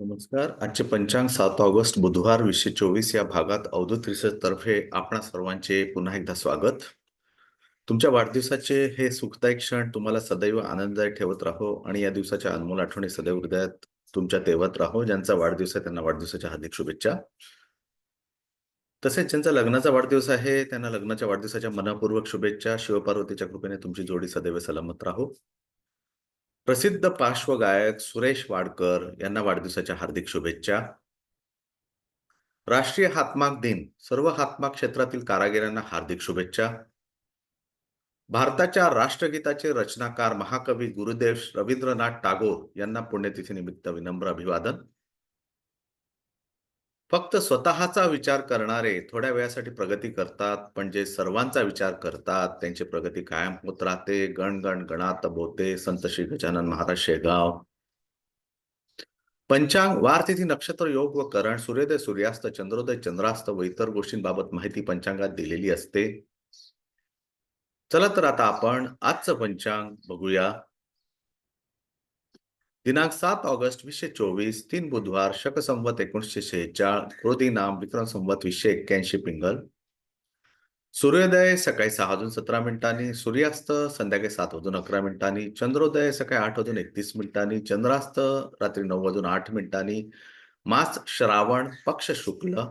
नमस्कार. आजचे पंचांग सात ऑगस्ट बुधवार वीसशे चोवीस या भागात अवधूत रिसर्च तर्फे आपणा सर्वांचे पुन्हा एकदा स्वागत. तुमच्या वाढदिवसाचे हे सुखदायक क्षण तुम्हाला सदैव आनंददायी ठेवत राहो आणि या दिवसाच्या अनमोल आठवणी सदैव हृदयात तुमच्या तेवत राहो ज्यांचा वाढदिवस आहे त्यांना वाढदिवसाच्या हार्दिक शुभेच्छा. तसेच ज्यांचा लग्नाचा वाढदिवस आहे त्यांना लग्नाच्या वाढदिवसाच्या मनापूर्वक शुभेच्छा. शिवपार्वतीच्या कृपेने तुमची जोडी सदैव सलामत राहो. प्रसिद्ध पार्श्वगायक सुरेश वाडकर यांना वाढदिवसाच्या हार्दिक शुभेच्छा. राष्ट्रीय हातमाग दिन सर्व हातमाग क्षेत्रातील कारागिरांना हार्दिक शुभेच्छा. भारताच्या राष्ट्रगीताचे रचनाकार महाकवी गुरुदेव रवींद्रनाथ टागोर यांना पुण्यतिथीनिमित्त विनम्र अभिवादन. फक्त स्वतःचा विचार करणारे थोड्या वेळासाठी प्रगती करतात पण जे सर्वांचा विचार करतात त्यांची प्रगती कायम होत राहते. गण गण गणात बोते संत श्री गजानन महाराज शेगाव. पंचांग वार तिथी नक्षत्र योग व करण सूर्योदय सूर्यास्त चंद्रोदय चंद्रास्त व इतर गोष्टींबाबत माहिती पंचांगात दिलेली असते. चला तर आता आपण आजचं पंचांग बघूया. दिनांक सात ऑगस्ट वीसशे चोवीस तीन बुधवार शक संवत एकोणीसशे शेहेचाळ क्रोधी नाम विक्रम संवत वीसशे एक्क्याऐंशी पिंगल. सूर्योदय सकाळी सहा वाजून सतरा मिनिटांनी सूर्यास्त संध्याकाळी सात वाजून अकरा मिनिटांनी चंद्रोदय सकाळी आठ वाजून एकतीस मिनिटांनी चंद्रास्त रात्री नऊ वाजून आठ मिनिटांनी मास श्रावण पक्ष शुक्ल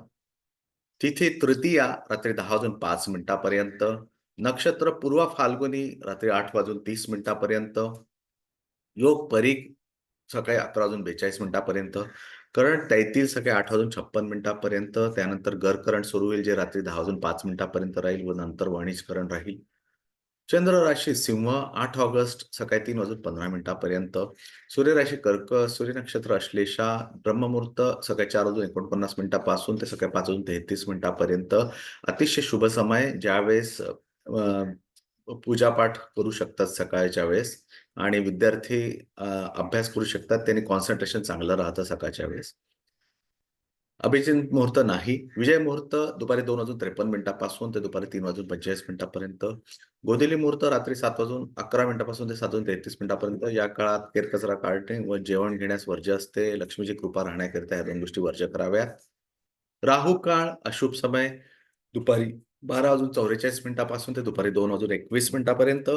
तिथी तृतीया रात्री दहा वाजून पाच मिनिटापर्यंत नक्षत्र पूर्व फाल्गुनी रात्री आठ वाजून तीस मिनिटापर्यंत योग परीख सकाळी अकरा वाजून बेचाळीस मिनिटापर्यंत. करंट तैतील सकाळी आठ वाजून छप्पन मिनिटापर्यंत. त्यानंतर गर करंट सुरू होईल जे रात्री दहा वाजून पाच मिनिटापर्यंत राहील व नंतर वणीज करंट राहील. चंद्र राशी सिंह आठ ऑगस्ट सकाळी तीन वाजून पंधरा मिनिटापर्यंत. सूर्यराशी कर्क सूर्य नक्षत्र अश्लेषा ब्रह्ममुहूर्त सकाळी चार वाजून एकोणपन्नास मिनिटापासून ते सकाळी पाच वाजून तेहतीस मिनिटापर्यंत. अतिशय शुभ समय ज्यावेळेस पूजापाठ करू शकतात सकाळच्या वेळेस आणि विद्यार्थी अभ्यास करू शकतात. त्यांनी कॉन्सन्ट्रेशन चांगलं राहतं सकाळच्या वेळेस. अभिजित मुहूर्त नाही. विजय मुहूर्त दुपारी दोन वाजून त्रेपन्न मिनिटापासून ते दुपारी तीन वाजून पंचेचाळीस मिनिटापर्यंत. गोधुली मुहूर्त रात्री सात वाजून अकरा मिनिटापासून ते सात वाजून तेहतीस मिनिटापर्यंत. या काळात केरकचरा काढणे व जेवण घेण्यास वर्ज्य असते. लक्ष्मीची कृपा राहण्याकरिता या दोन गोष्टी वर्ज्य कराव्यात. राहू काळ अशुभ समय. दुपारी बारा वाजून चौवेचाळीस मिनिटापासून ते दुपारी दोन वाजून एकवीस मिनिटापर्यंत.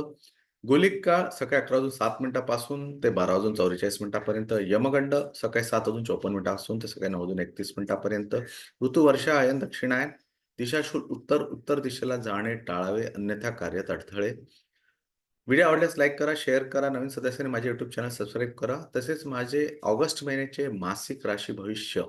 गोलिक काळ सकाळी अकरा वाजून सात मिनिटापासून ते बारा वाजून चौवेचाळीस मिनिटापर्यंत. यमगंड सकाळी सात वाजून चौपन्न मिनिटापासून ते सकाळी नऊ वाजून एकतीस मिनिटापर्यंत. ऋतू आयन दक्षिणायन दिशाशूल उत्तर उत्तर दिशेला जाणे टाळावे अन्यथा कार्यात अडथळे व्हिडिओ आवडल्यास लाईक करा शेअर करा नवीन सदस्याने माझे युट्यूब चॅनल सबस्क्राईब करा. तसेच माझे ऑगस्ट महिन्याचे मासिक राशी भविष्य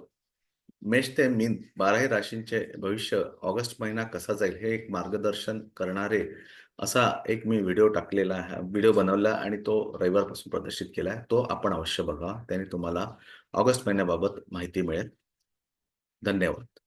मेष ते मीन बाराही राशींचे भविष्य ऑगस्ट महिना कसा जाईल हे एक मार्गदर्शन करणारे असा एक मी व्हिडिओ टाकलेला आहे. व्हिडिओ बनवला आणि तो रविवारपासून प्रदर्शित केला आहे. तो आपण अवश्य बघा. त्याने तुम्हाला ऑगस्ट महिन्याबाबत माहिती मिळेल. धन्यवाद.